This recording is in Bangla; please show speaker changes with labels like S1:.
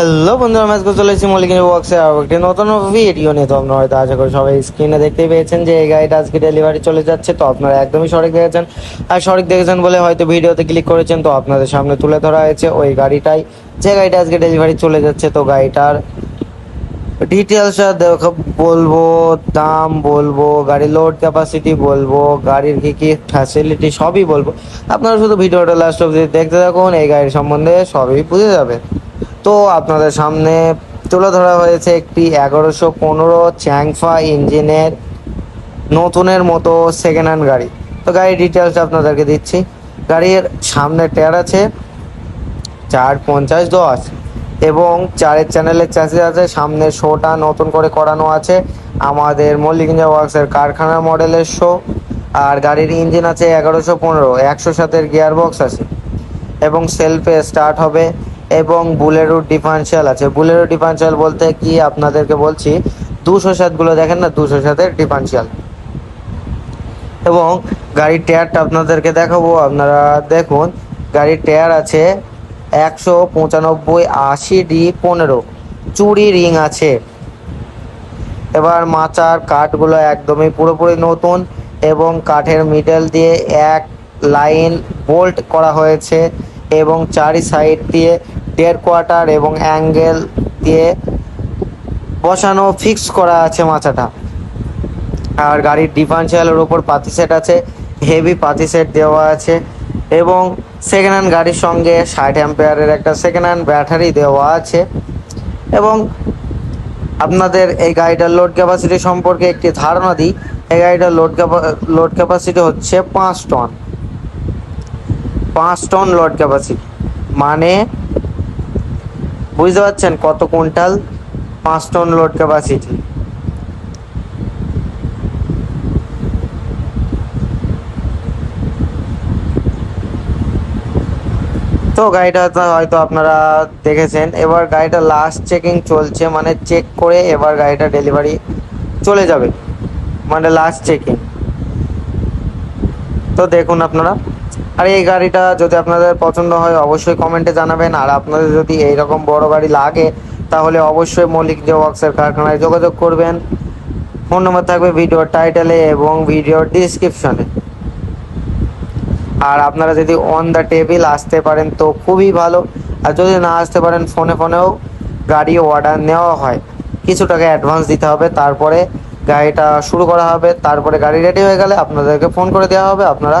S1: হ্যালো বন্ধুরা করে চলেছি মল্লিকিনী ওয়ার্কসে আর একটি নতুন ভিডিও নিয়ে। তো আপনারা হয়তো আশা করি সবাই স্ক্রিনে দেখতেই পেয়েছেন যে এই গাড়িটা আজকে ডেলিভারি চলে যাচ্ছে। তো আপনারা একদমই সঠিক দেখেছেন। আর সঠিক দেখেছেন বলে হয়তো ভিডিওতে ক্লিক করেছেন। তো আপনাদের সামনে তুলে ধরা হয়েছে ওই গাড়িটাই। যে গাড়িটা আজকে ডেলিভারি চলে যাচ্ছে, তো গাড়িটার ডিটেলস দেখো, বলব, দাম বলব, গাড়ির লোড ক্যাপাসিটি বলব, গাড়ির কি কি ফ্যাসিলিটি সবই বলব। আপনারা শুধু ভিডিওটা লাস্ট অবধি দেখতে থাকুন, এই গাড়ির সম্বন্ধে সবই বুঝে যাবে তো আপনাদের সামনে তুলে ধরা হয়েছে একটি এগারোশো পনেরো চ্যাংফা ইঞ্জিনের নতুনের মতো সেকেন্ড হ্যান্ড গাড়ি। তো গাড়ির ডিটেলস আপনাদেরকে দিচ্ছি। গাড়ির সামনে টায়ার আছে, চার পঞ্চাশ দশ, এবং চারের চ্যানেলের চ্যাসিস আছে, সামনে শোটা নতুন করে করানো আছে, আমাদের মল্লিকঞ্জা ওয়ার্কসের কারখানা মডেলের শো আর গাড়ির ইঞ্জিন আছে এগারোশো পনেরো, একশো সাতের গিয়ার বক্স আছে, এবং সেলফে স্টার্ট হবে এবং বুলেরো ডিফারেন্সিয়াল আছে। বুলেরো ডিফারেন্সিয়াল বলতে কি আপনাদেরকে বলছি, দুশো সাতগুলো দেখেন না, দুশো সাতের ডিফারেন্সিয়াল এবং গাড়ির টায়ারটা আপনাদেরকে দেখাবো, আপনারা দেখুন, গাড়ির টায়ার আছে একশো পঁচানব্বই আশি ডি পনেরো, চুড়ি রিং আছে। এবার মাচার কাঠগুলো একদমই পুরোপুরি নতুন এবং কাঠের মিডল দিয়ে এক লাইন বোল্ট করা হয়েছে এবং চারি সাইড দিয়ে দেড় কোয়ার্টার এবং অ্যাঙ্গেল দিয়ে বসানো, ফিক্স করা আছে মাচাটা আর গাড়ির ডিফারেন্সিয়ালের উপর পাতি সেট আছে, হেভি পাতি সেট দেওয়া আছে এবং সেকেন্ড হ্যান্ড গাড়ির সঙ্গে ষাট অ্যাম্পেয়ারের একটা সেকেন্ড হ্যান্ড ব্যাটারি দেওয়া আছে এবং আপনাদের এই গাড়িটার লোড ক্যাপাসিটি সম্পর্কে একটি ধারণা দিই। এই গাড়িটার লোড ক্যাপা লোড ক্যাপাসিটি হচ্ছে পাঁচ টন পাঁচ টন লোড ক্যাপাসিটি মানে বুঝতে পারছেন কত কুইন্টাল? পাঁচ টন লোড ক্যাপাসিটি তো গাড়িটা হয়তো আপনারা দেখেছেন, এবার গাড়িটা লাস্ট চেকিং চলছে মানে চেক করে এবার গাড়িটা ডেলিভারি চলে যাবে। মানে লাস্ট চেকিং তো দেখুন আপনারা। আর এই গাড়িটা যদি আপনাদের পছন্দ হয়, অবশ্যই কমেন্টে জানাবেন। আর আপনাদের যদি এইরকম বড় গাড়ি লাগে, তাহলে অবশ্যই মল্লিক যে ওয়ার্কসের কারখানায় যোগাযোগ করবেন। ফোন নম্বর থাকবে ভিডিওর টাইটেলে এবং ভিডিওর ডিসক্রিপশনে। আর আপনারা যদি অন দ্য টেবিল আসতে পারেন, তো খুবই ভালো। আর যদি না আসতে পারেন, ফোনে ফোনেও গাড়ি অর্ডার নেওয়া হয়। কিছু টাকা অ্যাডভান্স দিতে হবে, তারপরে গাড়িটা শুরু করা হবে, তারপরে গাড়ি রেডি হয়ে গেলে আপনাদেরকে ফোন করে দেওয়া হবে। আপনারা